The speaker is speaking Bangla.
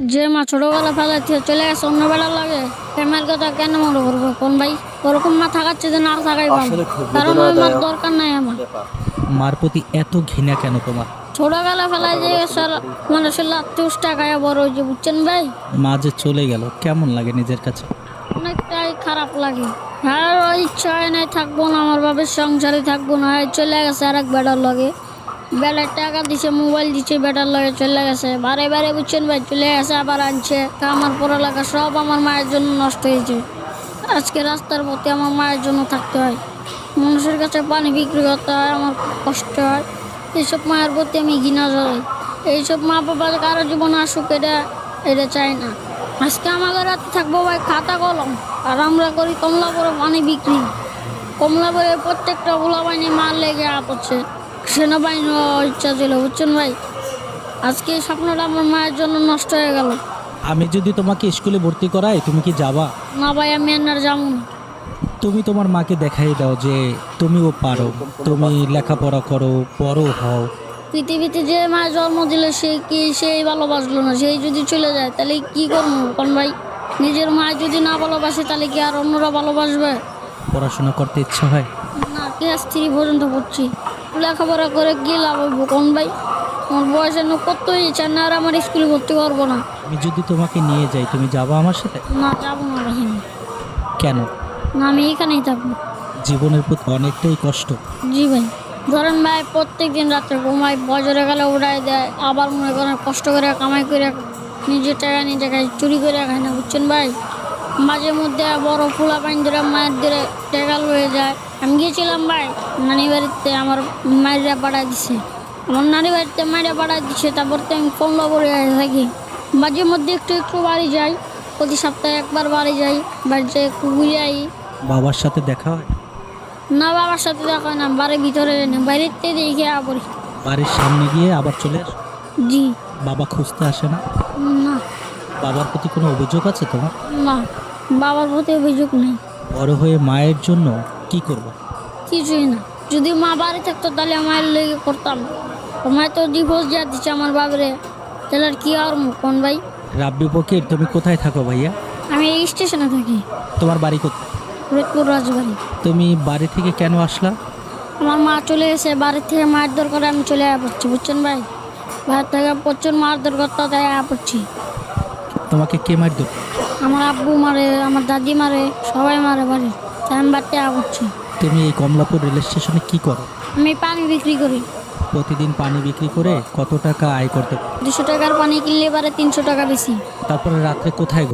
যে মা ছোটবেলা ফেলাচ্ছে চলে গেছে অন্য বেলা লাগে প্রেমের কথা কেন মনে করব কোন ভাই? ওরকম মা থাকাচ্ছে যে না থাকাই আসলে কারণ ওই মার দরকার নাই আমার। মার প্রতি এত ঘৃণা কেন তোমার? ছোটবেলা ফেলায় যে স্যার মানুষের লাত্তি উষ্টা খায় বড় হয়েছে বুঝছেন ভাই? মা যে চলে গেল কেমন লাগে নিজের কাছে? অনেকটাই খারাপ লাগে। আর ওই ইচ্ছা হয় নাই থাকব না আমার বাবার সংসারে থাকব না চলে গেছে আর এক বেটার লগে। বেটার টাকা দিছে, মোবাইল দিছে, বেটার লগে চলে গেছে। বারে বারে বুঝছেন ভাই, চলে গেছে, আবার আনছে। আমার পড়ালেখা সব আমার মায়ের জন্য নষ্ট হয়েছে। আজকে রাস্তার পথে আমার মায়ের জন্য থাকতে হয়। মানুষের কাছে পানি বিক্রি করতে হয়, আমার কষ্ট হয়। এইসব মায়ের প্রতি আমি ঘৃণা জড়াই। এইসব মা বাবা কারও জীবনে আসুক, এটা এটা চাই না। আজকে আমাদের রাতে থাকব ভাই খাতা কলম। আর আমরা করি কমলা করে পানি বিক্রি। কমলা করে প্রত্যেকটা গোলা বাহিনী মার লেগে আপ হচ্ছে। সেনাবাহিনী হওয়ার ইচ্ছা ছিল বুঝছেন ভাই? আজকে স্বপ্নটা আমার মায়ের জন্য নষ্ট হয়ে গেল। আমি যদি তোমাকে স্কুলে ভর্তি করাই তুমি কি যাবা? না ভাই আমি আর যাব না। তুমি তোমার মাকে দেখাই দাও যে তুমিও পারো তুমি লেখাপড়া করো বড় হও। পৃথিবীতে যে মা জন্ম দিল সে কি সেই ভালোবাসলো না? সেই যদি চলে যায় তাহলে কি করব? কোন ভাই? নিজের মা যদি না ভালোবাসে তাহলে কি আর অন্যরা ভালোবাসবে? পড়াশোনা করতে ইচ্ছা হয়? না ক্লাস থ্রি পর্যন্ত পড়ছি। লেখাপড়া করে কি লাভ হইব কোন ভাই। আমার বয়সের নো কত ইচ্ছা না আর আমার স্কুলে ভর্তি করব না। আমি যদি তোমাকে নিয়ে যাই তুমি যাব আমার সাথে? না যাব না ভাই। কেন? না আমি এখানেই থাকব। জীবনের প্রতি অনেকটাই কষ্ট। জি ভাই। ধরেন ভাই প্রত্যেক দিন রাত্রে ঘুমাই বজরে গেলে উড়াই দেয় আবার মনে করেন কষ্ট করে কামাই করে নিজের টাকা নিজে খাই চুরি করে খায় না বুঝছেন ভাই? মাঝে মধ্যে বড় ফুলা পানি ধরে মায়ের ধরে টাকা হয়ে যায়। আমি গিয়েছিলাম ভাই নানি বাড়িতে আমার মায়েরা পাঠাই দিছে। আমার নানি বাড়িতে মায়েরা পাঠাই দিছে তারপর তো আমি কমলা পড়ে থাকি। মাঝে মধ্যে একটু একটু বাড়ি যাই প্রতি সপ্তাহে একবার বাড়ি যাই বাড়ি বাড়িতে একটু ঘুরে আই। বাবার সাথে দেখা হয়? না বাবার সাথে দেখা হয় না বাড়ির ভিতরে থেকে দেখে পড়ি বাড়ির সামনে গিয়ে আবার চলে আস? জি। বাবা খুঁজতে আসে না? না। বাবার প্রতি কোনো অভিযোগ আছে তোমার? না বাবার প্রতি অভিযোগ নেই। বড় হয়ে মায়ের জন্য কি করবা? কিছুই না। যদি মা বাড়ি থাকতো তাহলে মায়ের লেগে করতাম। মায়ের তো ডিভোর্স যা দিচ্ছে আমার বাবারে তাহলে আর কি আর কোন ভাই? রাব্বি ফকির তুমি কোথায় থাকো ভাইয়া? আমি এই স্টেশনে থাকি। তোমার বাড়ি কোথায় ফরিদপুর রাজবাড়ি। তুমি বাড়ি থেকে কেন আসলা? আমার মা চলে গেছে বাড়ি থেকে মায়ের দরকার আমি চলে আয়া পড়ছি বুঝছেন ভাই? বাড়ির থেকে প্রচুর মার দরকার তাই আয়া পড়ছি। তোমাকে কে মার দেব আমার আব্বু মারে আমার দাদি মারে সবাই মারে বাড়ি। তাই আমি বাড়িতে তুমি এই কমলাপুর রেল স্টেশনে কি করো? আমি পানি বিক্রি করি। প্রতিদিন পানি বিক্রি করে কত টাকা আয় করতে? দুশো টাকার পানি কিনলে এবারে তিনশো টাকা বেশি। তারপরে রাত্রে কোথায় গো